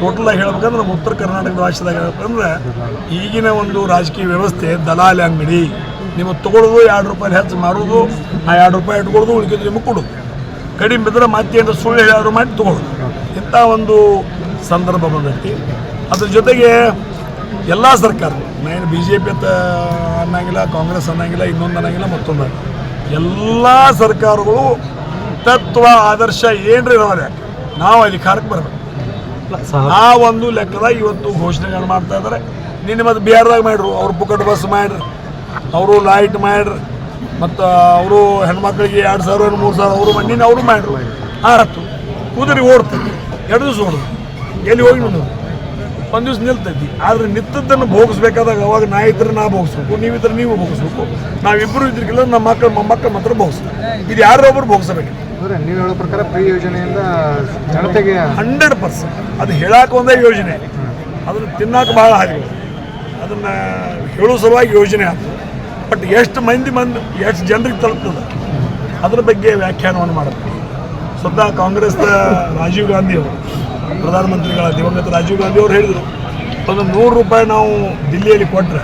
ಟೋಟಲಾಗಿ ಹೇಳ್ಬೇಕಂದ್ರೆ ನಮ್ಮ ಉತ್ತರ ಕರ್ನಾಟಕದ ರಾಜ್ಯದಾಗ ಹೇಳ್ಬೇಕಂದ್ರೆ ಈಗಿನ ಒಂದು ರಾಜಕೀಯ ವ್ಯವಸ್ಥೆ, ದಲಾಲಿ ಅಂಗಡಿ, ನಿಮಗೆ ತೊಗೊಳೋದು ಎರಡು ರೂಪಾಯಿ ಹೆಚ್ಚು ಮಾರೋದು, ಆ ಎರಡು ರೂಪಾಯಿ ಇಟ್ಕೊಳ್ಳೋದು ಉಳಿಕಿದ್ರೆ ನಿಮಗೆ ಕೊಡೋದು. ಕಡಿಮೆ ಬಿದ್ದರೆ ಮತ್ತೇನು ಸುಳ್ಳು ಹೇಳೋರು ಮಾಡಿ ತೊಗೊಳೋದು. ಇಂಥ ಒಂದು ಸಂದರ್ಭ ಬಂದೈತಿ. ಅದ್ರ ಜೊತೆಗೆ ಎಲ್ಲ ಸರ್ಕಾರ ಮೇನ್ ಬಿ ಜೆ ಪಿ ಅಂತ ಅನ್ನಂಗಿಲ್ಲ, ಕಾಂಗ್ರೆಸ್ ಅನ್ನಂಗಿಲ್ಲ, ಇನ್ನೊಂದು ಅನ್ನಂಗಿಲ್ಲ, ಮತ್ತೊಂದು. ಎಲ್ಲ ಸರ್ಕಾರಗಳು ತತ್ವ, ಆದರ್ಶ ಏನ್ರಿ ಇರೋದೇ ನಾವು ಅಧಿಕಾರಕ್ಕೆ ಬರಬೇಕು. ಆ ಒಂದು ಲೆಕ್ಕದಾಗ ಇವತ್ತು ಘೋಷಣೆಗಳು ಮಾಡ್ತಾ ಇದ್ದಾರೆ. ನಿನ್ನೆ ಮತ್ತು ಬಿಹಾರದಾಗ ಮಾಡ್ರು ಅವ್ರು ಪುಕಟ್ ಬಸ್ ಮಾಡ್ರಿ, ಅವರು ಲೈಟ್ ಮಾಡ್ರಿ, ಮತ್ತು ಅವರು ಹೆಣ್ಮಕ್ಳಿಗೆ ಎರಡು ಸಾವಿರ, ಮೂರು ಸಾವಿರ, ಅವರು ನಿನ್ನೆ ಅವರು ಮಾಡ್ರು. ಆರತ್ತು ಕುದುರೆ ಓಡ್ತೈತಿ ಎರಡು ದಿವಸ ಓಡುದು. ಎಲ್ಲಿ ಹೋಗಿ ನೋಡೋದು ಒಂದು ದಿವಸ ನಿಲ್ತೈತಿ. ಆದ್ರೆ ನಿಂತದ್ದನ್ನು ಭೋಗಿಸ್ಬೇಕಾದಾಗ ಅವಾಗ ನಾ ಇದ್ರೆ ನಾ ಭೋಗಿಸ್ಬೇಕು ನೀವಿದ್ರೆ ನೀವು ಭೋಗಿಸ್ಬೇಕು. ನಾವಿಬ್ಬರು ಇದ್ರಿಗಿಲ್ಲ ನಮ್ಮ ಮಕ್ಕಳು ಮೊಮ್ಮಕ್ಕಳು ಮಾತ್ರ ಭೋಗಿಸ್ಬೇಕು. ಇದು ಯಾರೊಬ್ಬರು ಭೋಗಿಸ್ಬೇಕು? ಅಂದ್ರೆ ನೀವು ಹೇಳೋ ಪ್ರಕಾರ ಫ್ರೀ ಯೋಜನೆಯಿಂದ ಜನತೆಗೆ ಹಂಡ್ರೆಡ್ ಪರ್ಸೆಂಟ್. ಅದು ಹೇಳಕ್ಕೆ ಒಂದೇ ಯೋಜನೆ. ಅದನ್ನು ತಿನ್ನಕ್ಕೆ ಭಾಳ ಹಾಗೆ. ಅದನ್ನು ಹೇಳೋ ಸಲುವಾಗಿ ಯೋಜನೆ ಆಯ್ತು ಬಟ್ ಎಷ್ಟು ಮಂದಿ ಮಂದಿ ಎಷ್ಟು ಜನರಿಗೆ ತಲುಪ್ತದೆ? ಅದ್ರ ಬಗ್ಗೆ ವ್ಯಾಖ್ಯಾನವನ್ನು ಮಾಡುತ್ತೆ ಸ್ವತಃ ಕಾಂಗ್ರೆಸ್ನ ರಾಜೀವ್ ಗಾಂಧಿ ಅವರು ಪ್ರಧಾನಮಂತ್ರಿಗಳ ದಿವಂಗತ ರಾಜೀವ್ ಗಾಂಧಿ ಅವರು ಹೇಳಿದರು ಒಂದು ನೂರು ರೂಪಾಯಿ ನಾವು ದಿಲ್ಲಿಯಲ್ಲಿ ಕೊಟ್ಟರೆ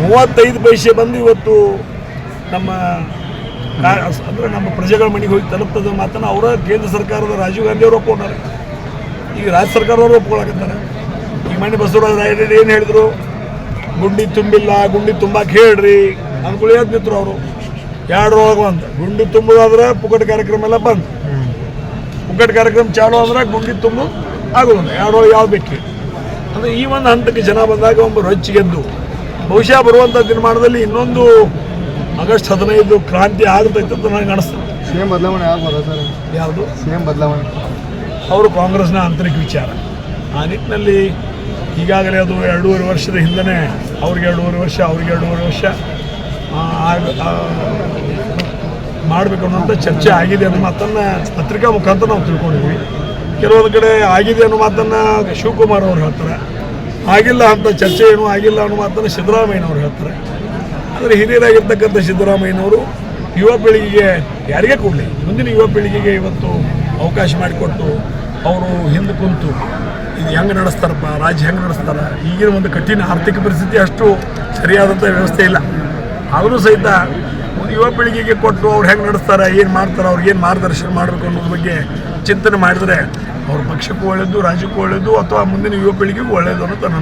ಮೂವತ್ತೈದು ಪೈಸೆ ಬಂದು ಇವತ್ತು ನಮ್ಮ ಅಂದ್ರೆ ನಮ್ಮ ಪ್ರಜೆಗಳ ಮನೆಗೆ ಹೋಗಿ ತಲುಪ್ತದೆ ಮಾತನ್ನು ಅವರ ಕೇಂದ್ರ ಸರ್ಕಾರದ ರಾಜೀವ್ ಗಾಂಧಿ ಅವರು ಒಪ್ಕೊಂಡಾರೆ. ಈಗ ರಾಜ್ಯ ಸರ್ಕಾರದವರು ಒಪ್ಕೊಳಕತ್ತಾರೆ. ಈ ಮನೆ ಬಸವರಾಜ ರಾಯರೆಡ್ಡಿ ಏನು ಹೇಳಿದ್ರು? ಗುಂಡಿ ತುಂಬಿಲ್ಲ, ಗುಂಡಿ ತುಂಬಕ್ಕೆ ಹೇಳ್ರಿ ಅನ್ಕೊಳ್ಳೋದು ನಿಂತರು ಅವರು. ಎರಡು ಒಳಗೆ ಅಂತ. ಗುಂಡಿ ತುಂಬೋದಾದ್ರೆ ಪುಕ್ಕಟ ಕಾರ್ಯಕ್ರಮ ಎಲ್ಲ ಬಂದು. ಪುಕ್ಕಟ ಕಾರ್ಯಕ್ರಮ ಚಾಲು ಅಂದ್ರೆ ಗುಂಡಿ ತುಂಬು ಆಗೋದಿಲ್ಲ ಎರಡು ಒಳಗೆ ಯಾವ್ದು ಬೇಕು ಅಂದರೆ ಈ ಒಂದು ಹಂತಕ್ಕೆ ಜನ ಬಂದಾಗ ಒಬ್ಬರು ರೊಚ್ಚಿಗೆದ್ದು ಬಹುಶಃ ಬರುವಂಥ ದಿನಮಾನದಲ್ಲಿ ಇನ್ನೊಂದು ಆಗಸ್ಟ್ ಹದಿನೈದು ಕ್ರಾಂತಿ ಆಗ್ತೈತೆ ಅಂತ ನನಗೆ ಅನಿಸ್ತದೆ ಸೇಮ್ ಬದಲಾವಣೆ ಆಗ್ಬೋದಾ ಸರ್? ಯಾವುದು? ಸೇಮ್ ಬದಲಾವಣೆ. ಅವರು ಕಾಂಗ್ರೆಸ್ನ ಆಂತರಿಕ ವಿಚಾರ. ಆ ನಿಟ್ಟಿನಲ್ಲಿ ಈಗಾಗಲೇ ಅದು ಎರಡೂವರೆ ವರ್ಷದ ಹಿಂದೆ ಅವ್ರಿಗೆ ಎರಡೂವರೆ ವರ್ಷ ಅವ್ರಿಗೆ ಎರಡೂವರೆ ವರ್ಷ ಮಾಡಬೇಕು ಅನ್ನೋಂಥ ಚರ್ಚೆ ಆಗಿದೆ ಅನ್ನೋ ಮಾತನ್ನು ಪತ್ರಿಕಾ ಮುಖಾಂತರ ನಾವು ತಿಳ್ಕೊಂಡಿದ್ವಿ. ಕೆಲವೊಂದು ಕಡೆ ಆಗಿದೆ ಅನ್ನೋ ಮಾತನ್ನು ಶಿವಕುಮಾರ್ ಅವರು ಹೇಳ್ತಾರೆ. ಆಗಿಲ್ಲ ಅಂತ ಚರ್ಚೆ ಏನು ಆಗಿಲ್ಲ ಅನ್ನೋ ಮಾತನ್ನು ಸಿದ್ದರಾಮಯ್ಯನವರು ಹೇಳ್ತಾರೆ. ಆದರೆ ಹಿರಿಯರಾಗಿರ್ತಕ್ಕಂಥ ಸಿದ್ದರಾಮಯ್ಯನವರು ಯುವ ಪೀಳಿಗೆಗೆ ಯಾರಿಗೇ ಕೊಡಲಿ? ಮುಂದಿನ ಯುವ ಪೀಳಿಗೆಗೆ ಇವತ್ತು ಅವಕಾಶ ಮಾಡಿಕೊಟ್ಟು ಅವರು ಹಿಂದೆ ಕುಂತು ಇದು ಹೆಂಗೆ ನಡೆಸ್ತಾರಪ್ಪ, ರಾಜ್ಯ ಹೆಂಗೆ ನಡೆಸ್ತಾರ, ಈಗಿನ ಒಂದು ಕಠಿಣ ಆರ್ಥಿಕ ಪರಿಸ್ಥಿತಿ ಅಷ್ಟು ಸರಿಯಾದಂಥ ವ್ಯವಸ್ಥೆ ಇಲ್ಲ. ಆದರೂ ಸಹಿತ ಒಂದು ಯುವ ಪೀಳಿಗೆಗೆ ಕೊಟ್ಟು ಅವ್ರು ಹೆಂಗೆ ನಡೆಸ್ತಾರೆ, ಏನು ಮಾಡ್ತಾರೆ, ಅವ್ರಿಗೆ ಏನು ಮಾರ್ಗದರ್ಶನ ಮಾಡಬೇಕು ಅನ್ನೋದ್ರ ಬಗ್ಗೆ ಚಿಂತನೆ ಮಾಡಿದರೆ ಅವ್ರ ಪಕ್ಷಕ್ಕೂ ಒಳ್ಳೆಯದು ರಾಜ್ಯಕ್ಕೂ ಒಳ್ಳೆಯದು ಅಥವಾ ಮುಂದಿನ ಯುವ ಪೀಳಿಗೆಗೂ ಒಳ್ಳೆಯದು ಅನ್ನೋದು ನನ್ನ